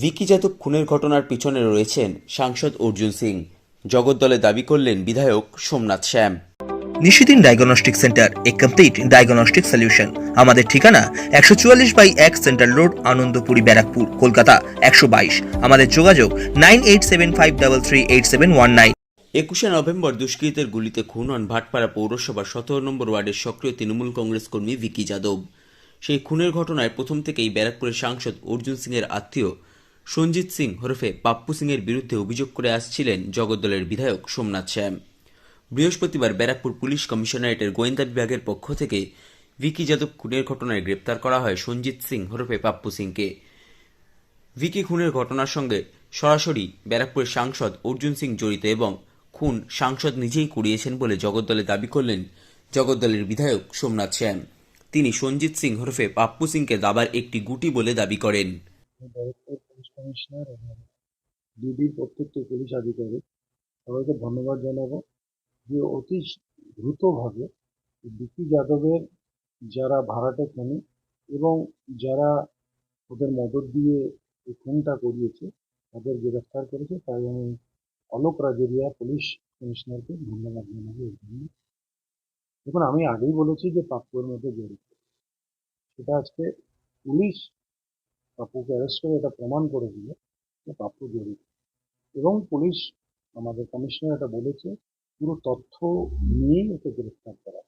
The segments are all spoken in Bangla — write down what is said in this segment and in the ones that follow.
ভিকি যাদব খুনের ঘটনার পিছনে রয়েছেন সাংসদ অর্জুন সিং। জগদ্দলে দাবি করলেন বিধায়ক সোমনাথ শ্যাম। নিশিদিন ডায়াগনস্টিক সেন্টার এ কমপ্লিট ডায়াগনস্টিক সলিউশন। আমাদের ঠিকানা একশো চুয়াল্লিশ বাই এক সেন্ট্রাল রোড আনন্দপুরি ব্যারাকপুর কলকাতা একশো বাইশ। আমাদের যোগাযোগ nine eight seven five double three eight seven one nine. একুশে নভেম্বর দুষ্কৃতের গুলিতে খুন হন ভাটপাড়া পৌরসভার সতেরো নম্বর ওয়ার্ডের সক্রিয় তৃণমূল কংগ্রেস কর্মী ভিকি যাদব। সেই খুনের ঘটনায় প্রথম থেকেই ব্যারাকপুরের সাংসদ অর্জুন সিংয়ের আত্মীয় সঞ্জিত সিং হরফে পাপ্পু সিংয়ের বিরুদ্ধে অভিযোগ করে আসছিলেন জগদ্দলের বিধায়ক সোমনাথ শ্যাম। বৃহস্পতিবার ব্যারাকপুর পুলিশ কমিশনারেটের গোয়েন্দা বিভাগের পক্ষ থেকে ভিকি যাদব খুনের ঘটনায় গ্রেপ্তার করা হয় সঞ্জিত সিং হরফে পাপ্পু সিংকে। ভিকি খুনের ঘটনার সঙ্গে সরাসরি ব্যারাকপুরের সাংসদ অর্জুন সিং জড়িত এবং খুন সাংসদ নিজেই করিয়েছেন বলে জগদ্দলে দাবি করলেন জগদ্দলের বিধায়ক সোমনাথ শ্যাম। তিনি সঞ্জিত সিং হরফে পাপ্পু সিংকে দাবার একটি গুটি বলে দাবি করেন। কমিশনার এবং ডিবির প্রত্যেকটি পুলিশ আধিকারিক সবাইকে ধন্যবাদ জানাব যে অতি দ্রুতভাবে বিকি যাদবের যারা ভাড়াটে খুনি এবং যারা ওদের মদত দিয়ে এই খুনটা করিয়েছে, তাদের গ্রেফতার করেছে, তাই আমি অলোক রাজেরিয়া পুলিশ কমিশনারকে ধন্যবাদ জানাব এর জন্য। দেখুন, আমি আগেই বলেছি যে পাপ্পুর মধ্যে জড়িত। সেটা আজকে পুলিশ পাপ্পুকে অ্যারেস্ট করে এটা প্রমাণ করে দিল যে পাপ্পু জড়িত। এবং পুলিশ আমাদের কমিশনার এটা বলেছে, পুরো তথ্য নিয়েই ওকে গ্রেফতার করা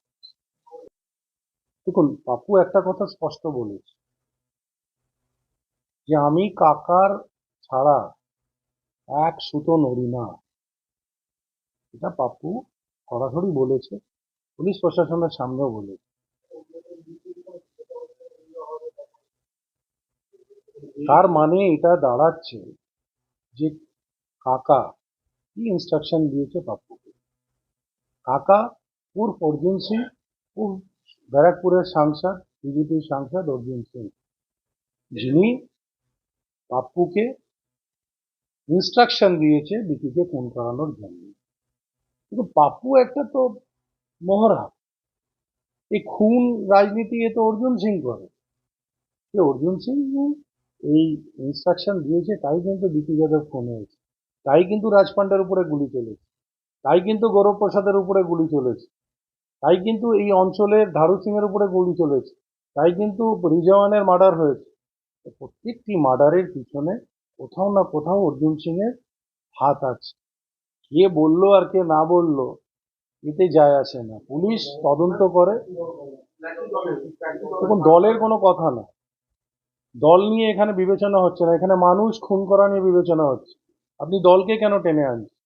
দেখুন পাপ্পু একটা কথা স্পষ্ট বলেছে। যে আমি কাকার ছাড়া এক সুতো নড়ি না। এটা পাপু সরাসরি বলেছে, পুলিশ প্রশাসনের সামনেও বলেছে। তার মানে এটা দাঁড়াচ্ছে যে কাকা কি ইনস্ট্রাকশন দিয়েছে পাপ্পুকে কাকা উর্ফ অর্জুন সিং উর্ফ ব্যারাকপুরের সাংসদ বিজেপির সাংসদ অর্জুন সিং। যিনি পাপ্পুকে ইনস্ট্রাকশন দিয়েছে বিকিকে খুন করানোর জন্য। কিন্তু পাপ্পু একটা তো মহড়া। এই খুন রাজনীতি এ তো অর্জুন সিং করে। অর্জুন সিং এই ইনস্ট্রাকশন দিয়েছে, তাই কিন্তু বিপি যাদব খুন হয়েছে। তাই কিন্তু রাজপান্ডের উপরে গুলি চলেছে। তাই কিন্তু গৌরব প্রসাদের উপরে গুলি চলেছে। তাই কিন্তু এই অঞ্চলের ধারু সিং এর উপরে গুলি চলেছে। তাই কিন্তু রিজওয়ানের মার্ডার হয়েছে। প্রত্যেকটি মার্ডারের পিছনে কোথাও না কোথাও অর্জুন সিং এর হাত আছে। কে বলল আর কে না বলল, এতে যায় আসে না। পুলিশ তদন্ত করে। দেখুন, দলের কোনো কথা না। দল নিয়ে এখানে বিবেচনা হচ্ছে না, এখানে মানুষ খুন করা নিয়ে বিবেচনা হচ্ছে। আপনি দলকে কেন টেনে আনছেন?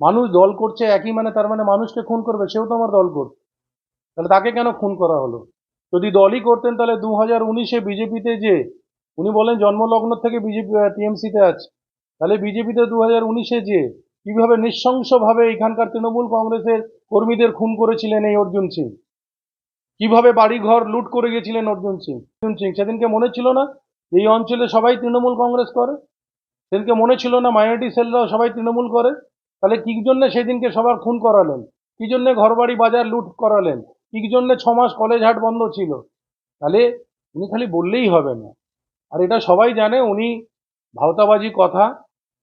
মানুষ দল করছে একই মানে তার মানে মানুষকে খুন করবে, সেও তো আমার দল করছে। তাহলে তাকে কেন খুন করা হলো? যদি দলই করতেন তাহলে দু হাজার উনিশে বিজেপিতে যে, উনি বলেন জন্মলগ্ন থেকে বিজেপি টিএমসিতে আছে, তাহলে বিজেপিতে দু হাজার উনিশে যে, কীভাবে নৃশংসভাবে এখানকার তৃণমূল কংগ্রেসের কর্মীদের খুন করেছিলেন এই অর্জুন সিং? কীভাবে বাড়িঘর লুট করে গেছিলেন অর্জুন সিং? অর্জুন সিং, সেদিনকে মনে ছিল না এই অঞ্চলে সবাই তৃণমূল কংগ্রেস করে? সেদিনকে মনে ছিল না মাইনরিটি সেলরাও সবাই তৃণমূল করে? তাহলে কি জন্য সেদিনকে সবার খুন করালেন? কি জন্য ঘরবাড়ি বাজার লুট করালেন? কি জন্য ছ মাস কলেজ হাট বন্ধ ছিল? তাহলে উনি খালি বললেই হবে না। আর এটা সবাই জানে, উনি ভাওতাবাজি কথা,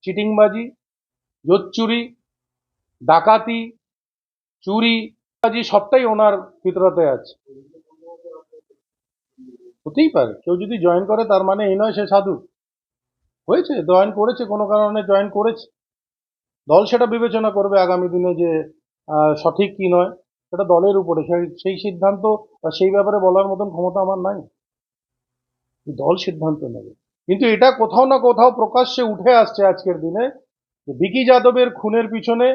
চিটিংবাজি, জোচ্চুরি, ডাকাতি, চুরি বাজি সবটাই ওনার ভিতরতে আছে। হতেই পারে, কেউ যদি জয়েন করে তার মানে এই নয় সে সাধু। হয়েছে জয়েন করেছে, কোনো কারণে জয়েন করেছে। দল সেটা বিবেচনা করবে আগামী দিনে যে সঠিক কি নয়, সেটা দলের উপরে। সেই সিদ্ধান্ত সেই ব্যাপারে বলার মতন ক্ষমতা আমার নাই। দল সিদ্ধান্ত নেবে। কিন্তু এটা কোথাও না কোথাও প্রকাশ্যে উঠে আসছে আজকের দিনে বিকি যাদবের খুনের পিছনে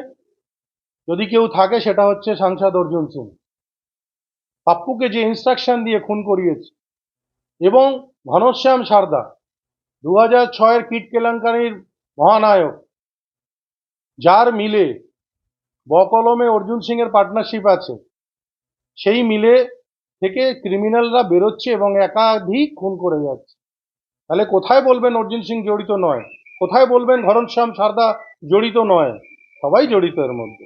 যদি কেউ থাকে, সেটা হচ্ছে সাংসদ অর্জুন সিং। পাপ্পুকে যে ইনস্ট্রাকশন দিয়ে খুন করিয়েছে, এবং ঘনশ্যাম সারদা দু হাজার ছয়ের কিট কেলেঙ্কারির মহানায়ক, যার মিলে বকলমে অর্জুন সিং এর পার্টনারশিপ আছে, সেই মিলে থেকে ক্রিমিনালরা বেরোচ্ছে এবং একাধিক খুন করে যাচ্ছে। তাহলে কোথায় বলবেন অর্জুন সিং জড়িত নয়? কোথায় বলবেন ঘনশ্যাম সারদা জড়িত নয়? সবাই জড়িত এর মধ্যে।